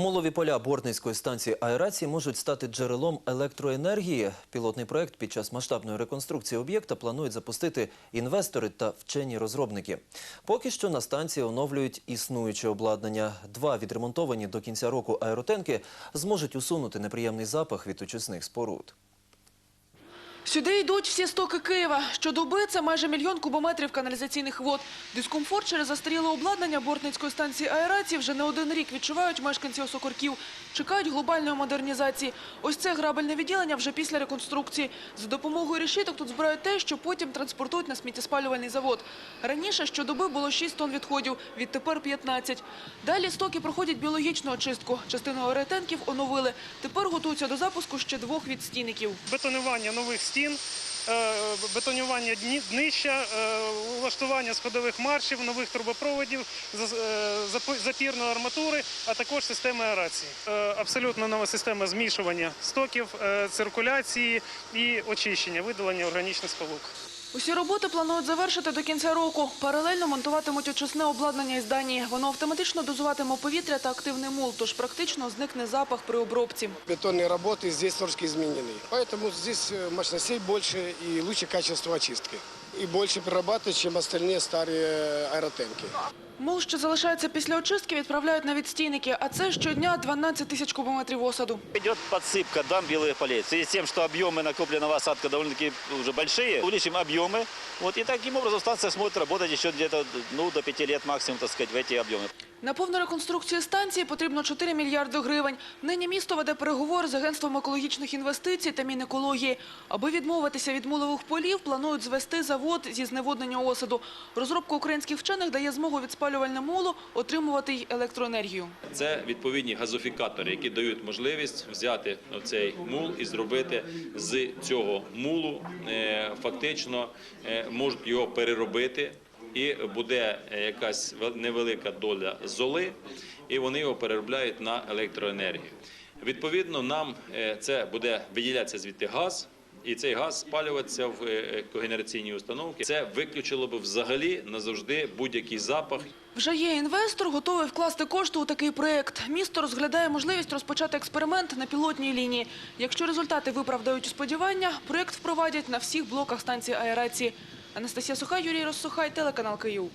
Мулові поля Бортницької станції аерації можуть стати джерелом електроенергії. Пілотний проект під час масштабної реконструкції об'єкта планують запустити інвестори та вчені розробники. Поки що на станції оновлюють існуюче обладнання. Два відремонтовані до кінця року аеротенки зможуть усунути неприємний запах від очисних споруд. Сюди йдуть всі стоки Києва. Щодоби це майже мільйон кубометрів каналізаційних вод. Дискомфорт через застаріле обладнання Бортницької станції аерації вже не один рік відчувають мешканці Осокорків. Чекають глобальної модернізації. Ось це грабельне відділення вже після реконструкції. За допомогою решіток тут збирають те, що потім транспортують на сміттєспалювальний завод. Раніше щодоби було 6 тонн відходів, відтепер 15. Далі стоки проходять біологічну очистку. Частину аеротенків оновили. Тепер готуються до запуску ще двох відстійників. бетонування нових стін, е, бетонювання днища, е, влаштування сходових маршів, нових трубопроводів, е, запірної арматури, а також системи аерації. Абсолютно нова система змішування стоків, циркуляції і очищення, видалення органічних сполук. Усі роботи планують завершити до кінця року. Паралельно монтуватимуть очисне обладнання із Данії. Воно автоматично дозуватиме повітря та активний мул, тож практично зникне запах при обробці. Бетонные работы здесь немножко изменены. Поэтому здесь э, мощностей больше и лучше качество очистки. И больше перерабатывают, чем остальные старые аэротенки. Мул, що залишається після очистки, відправляють на відстійники, а це щодня 12 тисяч кубометрів осаду. Идет подсыпка дам белых полей. В связи с тем, что объемы накопленного осадка довольно-таки уже большие, увеличим объемы. Вот, и таким образом станция сможет работать еще где-то ну, до пяти лет максимум, так сказать, в эти объемы. На повну реконструкцію станції потрібно 4 мільярди гривень. Нині місто веде переговори з Агентством екологічних інвестицій та Мінекології. Аби відмовитися від мулових полів, планують звести завод зі зневоднення осаду. Розробка українських вчених дає змогу від спалювального мулу отримувати й електроенергію. Це відповідні газофікатори, які дають можливість взяти цей мул і зробити з цього мулу е, фактично е, можуть його переробити. І буде е, якась вел- невелика доля золи, і вони його переробляють на електроенергію. Відповідно, нам це буде виділятися звідти газ, і цей газ спалюватися в е, когенераційні установки. Це виключило б взагалі назавжди будь-який запах Вже є інвестор, готовий вкласти кошти у такий проєкт. Місто розглядає можливість розпочати експеримент на пілотній лінії. Якщо результати виправдають сподівання, проєкт впровадять на всіх блоках станції аерації. Анастасія Сухай, Юрій Розсухай, телеканал Київ.